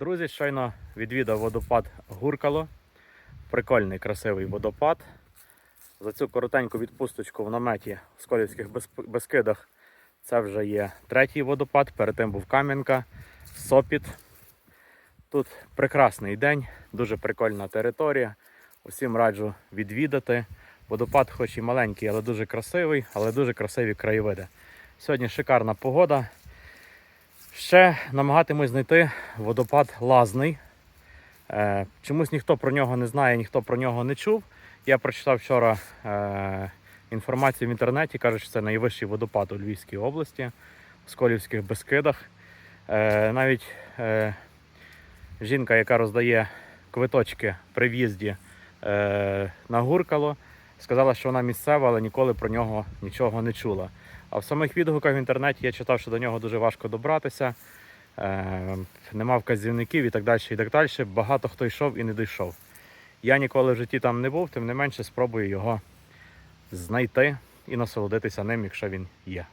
Друзі, щойно відвідав водопад Гуркало. Прикольний, красивий водопад. За цю коротеньку відпусточку в наметі в Сколівських Бескидах це вже є третій водопад. Перед тим був Кам'янка, Сопіт. Тут прекрасний день, дуже прикольна територія. Усім раджу відвідати. Водопад, хоч і маленький, але дуже красивий, але дуже красиві краєвиди. Сьогодні шикарна погода. Ще намагатимусь знайти водопад Лазний. Е, чомусь ніхто про нього не знає, ніхто про нього не чув. Я прочитав вчора е, інформацію в інтернеті, кажуть, що це найвищий водопад у Львівській області, в Сколівських Бескидах. Е, навіть жінка, яка роздає квиточки при в'їзді на Гуркало, сказала, що вона місцева, але ніколи про нього нічого не чула. А в самих відгуках в інтернеті я читав, що до нього дуже важко добратися, е, нема вказівників і так далі. і так далі. Багато хто йшов і не дійшов. Я ніколи в житті там не був, тим не менше спробую його знайти і насолодитися ним, якщо він є.